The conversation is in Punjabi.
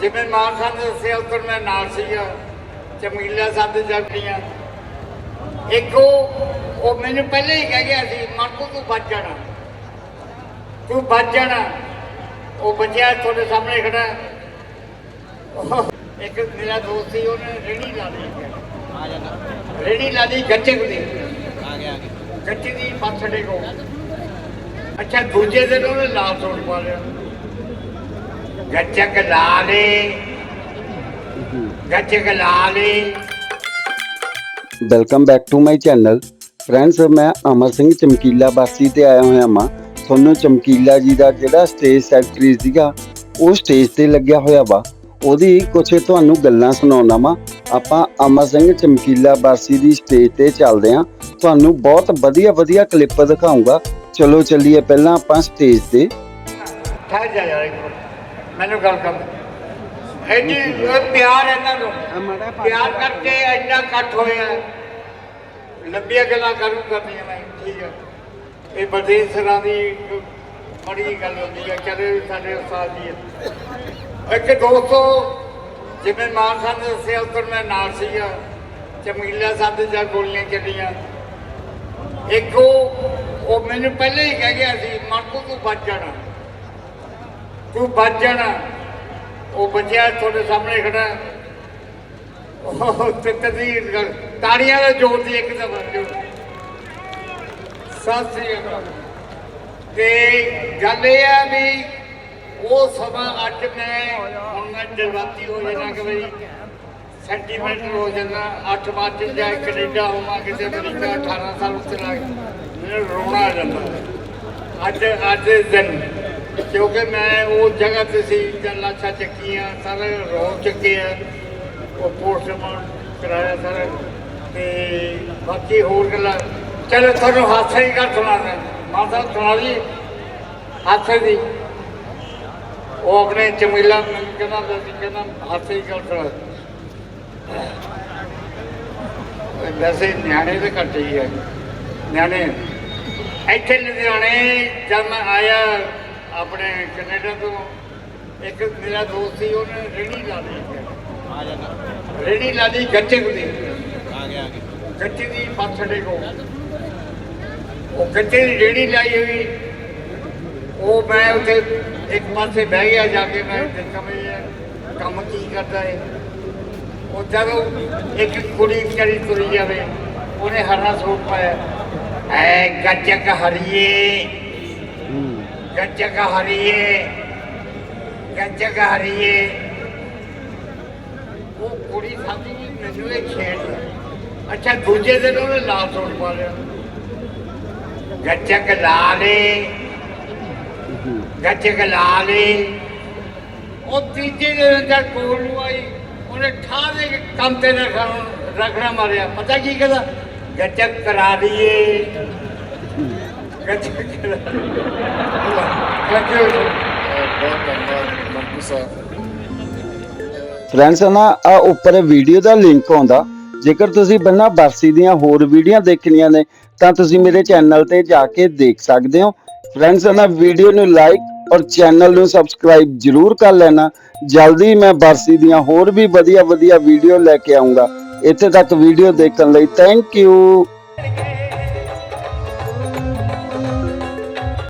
ਜਿਵੇਂ ਮਾਨ ਸਾਹਿਬ ਨੇ ਦੱਸਿਆ, ਉੱਧਰ ਮੈਂ ਨਾਲ ਸੀਗਾ ਚਮੀਲਾ ਸਾਹਿਬ ਦੇ ਜਗਦੀਆਂ ਇੱਕ ਉਹ ਮੈਨੂੰ ਪਹਿਲੇ ਹੀ ਕਹਿ ਗਿਆ ਸੀ ਮਨਕੂ ਤੂੰ ਬਚ ਜਾਣਾ। ਤੂੰ ਬਚ ਜਾਣਾ। ਉਹ ਬੱਚਿਆ, ਤੁਹਾਡੇ ਸਾਹਮਣੇ ਖੜਾ। ਇੱਕ ਮੇਰਾ ਦੋਸਤ ਸੀ, ਉਹਨੇ ਰੇੜੀ ਲਾ ਲਈ। ਆ ਜਾਣਾ ਰੇੜੀ ਲਾ ਲਈ ਗੱਚਕ ਦੀ। ਆ ਗਿਆ ਆ ਗਿਆ ਗੱਚਕ ਦੀ ਪਾਥੜੇ ਕੋ ਅੱਛਾ, ਦੂਜੇ ਦਿਨ ਉਹਨੇ ਲਾਲ ਸੂਟ ਪਾ ਲਿਆ। ਗੱਚਕ ਲਾ ਲੇ। ਗੱਚਕ ਲਾ ਲੇ। Welcome back to my channel friends ਮੈਂ ਅਮਰ ਸਿੰਘ ਚਮਕੀਲਾ ਬਾਸੀ ਤੇ ਆਇਆ ਹੋਇਆ ਮਾਂ ਤੁਹਾਨੂੰ ਚਮਕੀਲਾ ਜੀ ਦਾ ਜਿਹੜਾ ਸਟੇਜ ਸੈਕਟਰੀ ਸੀਗਾ ਉਹ ਸਟੇਜ ਤੇ ਲੱਗਿਆ ਹੋਇਆ ਵਾ। ਉਹਦੀ ਕੁਝ ਤੁਹਾਨੂੰ ਗੱਲਾਂ ਸੁਣਾਉਣਾ ਵਾ। ਆਪਾਂ ਅਮਰ ਸਿੰਘ ਚਮਕੀਲਾ ਬਾਸੀ ਦੀ ਸਟੇਜ ਤੇ ਚੱਲਦੇ ਆਂ। ਤੁਹਾਨੂੰ ਬਹੁਤ ਵਧੀਆ ਵਧੀਆ ਕਲਿੱਪ ਦਿਖਾਉਂਗਾ ਚਲੋ ਚੱਲੀਏ ਪਹਿਲਾਂ ਆਪਾਂ ਸਟੇਜ ਤੇ। ਠਹਿਰ ਜਾ ਯਾਰ ਇੱਕ ਮਿੰਟ। ਮੈਨੂੰ ਗੱਲ ਕਰ ਐਡੀ ਪਿਆਰ ਇਹਨਾਂ ਨੂੰ। ਪਿਆਰ ਕਰਕੇ ਇੰਨਾ ਇਕੱਠ ਹੋਇਆ ਲੰਬੀਆਂ ਗੱਲਾਂ ਕਰੂ ਕਰਨੀਆਂ ਮੈਂ ਠੀਕ ਹੈ ਇਹ ਬਦੇ ਸਰਾਂ ਦੀ ਇੱਕ ਬੜੀ ਗੱਲ ਹੁੰਦੀ ਹੈ ਚਲੇ ਸਾਡੇ ਉਸਤਾਦ ਜੀ। ਇੱਕ ਦੋਸਤੋ ਜਿਵੇਂ ਮਾਨ ਸਾਹਿਬ ਨੇ ਦੱਸਿਆ ਉੱਧਰ ਮੈਂ ਨਾਲ ਸੀਗਾ ਚਮੀਲਾ ਸਾਹਿਬ ਦੇ ਜਾ ਗੋਲੀਆਂ ਚੱਲੀਆਂ। ਇੱਕ ਉਹ ਮੈਨੂੰ ਪਹਿਲੇ ਹੀ ਕਹਿ ਗਿਆ ਸੀ ਮਨਕੂ ਤੂੰ ਬਚ ਜਾਣਾ। ਤੂੰ ਬਚ ਜਾਣਾ। ਉਹ ਬੱਚਿਆ ਤੁਹਾਡੇ ਸਾਹਮਣੇ ਖੜਾ। ਉਹ ਤੇ ਗੱਲ ਤਾੜੀਆਂ ਦਾ ਜ਼ੋਰ ਦੀ ਇੱਕ ਦਫਾ ਜੋ ਸਤਿ ਸ੍ਰੀ ਅਕਾਲ। ਤੇ ਗੱਲ ਇਹ ਆ ਵੀ ਉਹ ਸਮਾਂ ਅੱਜ ਮੈਂ ਹੁਣ ਮੈਂ ਜਜ਼ਬਾਤੀ ਹੋ ਜਾਣਾ ਕਿ ਬਈ ਸੈਂਟੀਮੈਂਟਲ ਹੋ ਜਾਣਾ। 8 ਮਾਰਚ ਨੂੰ ਜਾ ਕੈਨੇਡਾ ਹੋਵਾਂ ਕਿਤੇ ਅਮਰੀਕਾ 18 ਸਾਲ ਉੱਤੇ ਲਾ ਮੈਨੂੰ ਰੋਣਾ ਆ ਜਾਂਦਾ। ਅੱਜ ਅੱਜ ਦੇ ਦਿਨ ਕਿਉਂਕਿ ਮੈਂ ਉਹ ਜਗ੍ਹਾ ਤੇ ਸੀ ਜਦ ਲਾਸ਼ਾਂ ਚੱਕੀਆਂ, ਸਾਰੇ ਰੋ ਚੁੱਕੇ ਆ। ਉਹ ਪੋਸਟਮਾਰਟਮ ਕਰਾਇਆ ਸਾਰਾ। ਤੇ ਬਾਕੀ ਹੋਰ ਗੱਲਾਂ। ਚਲੋ ਤੁਹਾਨੂੰ ਹਾਸੇ ਦੀ ਗੱਲ ਸੁਣਾ ਮਾਤਾ ਸੁਣਾ ਦੀ ਹਾਸੇ ਦੀ। ਉਹ ਆਪਣੇ ਚਮੀਲਾ ਕਹਿੰਦਾ ਸੀ, ਕਹਿੰਦਾ ਹਾਸੇ ਦੀ ਗੱਲ ਸੁਣਾ। ਵੈਸੇ ਨਿਆਣੇ ਤਾਂ ਘੱਟ ਹੀ ਹੈ ਨਿਆਣੇ। ਇੱਥੇ ਲੁਧਿਆਣੇ ਜਦ ਮੈਂ ਆਇਆ ਆਪਣੇ ਕੈਨੇਡਾ ਤੋਂ ਇੱਕ ਮੇਰਾ ਦੋਸਤ ਸੀ ਉਹਨੇ ਰੇੜੀ ਲਾ ਲਈ ਆ ਜਾਣਾ ਰੇੜੀ ਲਾ ਲਈ ਗੱਚਕ ਦੀ। ਆ ਗਿਆ ਆ ਗਿਆ। ਗੱਚੇ ਦੀ ਪਾਥੜੇ ਕੋ ਉਹ ਗੱਚੇ ਦੀ ਰੇੜੀ ਲਾਈ ਹੋਈ। ਉਹ ਮੈਂ ਉੱਥੇ ਇੱਕ ਪਾਸੇ ਬਹਿ ਗਿਆ ਜਾ ਕੇ ਮੈਂ ਦੇਖਾਂ ਵੀ ਕੰਮ ਕੀ ਕਰਦਾ ਹੈ ਉਹ ਜਦੋਂ ਇੱਕ ਕੁੜੀ ਵਿਚਾਰੀ ਤੁਰੀ ਜਾਵੇ ਉਹਨੇ ਹਰਾ ਸੂਟ ਪਾਇਆ। ਐ ਗੱਚਕ ਹਰੀਏ। ਗੱਚਕ ਹਰੀਏ ਗੱਚਕ ਹਰੀਏ ਉਹ ਕੁੜੀ ਸਾਡੀ ਵੀ ਮੈਨੂੰ ਇਹ ਖੇਡ ਅੱਛਾ, ਦੂਜੇ ਦਿਨ ਉਹਨੇ ਲਾਲ ਸੂਟ ਪਾ ਲਿਆ। ਗੱਚਕ ਲਾ ਲੇ ਗੱਚਕ ਲਾ ਲੇ ਉਹ ਤੀਜੇ ਦਿਨ ਜਦ ਕੋਲ ਨੂੰ ਆਈ। ਉਹਨੇ ਠਾਹ ਦੇ ਕੰਮ ਤੇ ਰੱਖਣਾ ਮਾਰਿਆ। ਪਤਾ ਕੀ ਕਹਦਾ? ਗੱਚਕ ਕਰਾ ਦਈਏ। ਗੱਚਕ ਕਰਾ ਗੱਚਕ ਬਹੁਤ ਧੰਨਵਾਦ ਮੰਪੂ ਸਾਹਿਬ ਫਰੈਂਡਸ ਨਾ ਆ ਉੱਪਰ ਵੀਡੀਓ ਦਾ ਲਿੰਕ ਆਉਂਦਾ। ਜੇਕਰ ਤੁਸੀਂ ਬੰਨਾ ਬਰਸੀ ਦੀਆਂ ਹੋਰ ਵੀਡੀਓ ਦੇਖਣੀਆਂ ਨੇ, ਤਾਂ ਤੁਸੀਂ ਮੇਰੇ ਚੈਨਲ ਤੇ ਜਾ ਕੇ ਦੇਖ ਸਕਦੇ ਹੋ। ਫਰੈਂਡਸ ਨਾ ਵੀਡੀਓ ਨੂੰ ਲਾਈਕ ਔਰ ਚੈਨਲ ਨੂੰ ਸਬਸਕ੍ਰਾਈਬ ਜਰੂਰ ਕਰ ਲੈਣਾ। ਜਲਦੀ ਮੈਂ ਬਰਸੀ ਦੀਆਂ ਹੋਰ ਵੀ ਵਧੀਆ ਵਧੀਆ ਵੀਡੀਓ ਲੈ ਕੇ ਆਉਂਗਾ ਇੱਥੇ ਤੱਕ ਵੀਡੀਓ ਦੇਖਣ ਲਈ ਥੈਂਕ ਯੂ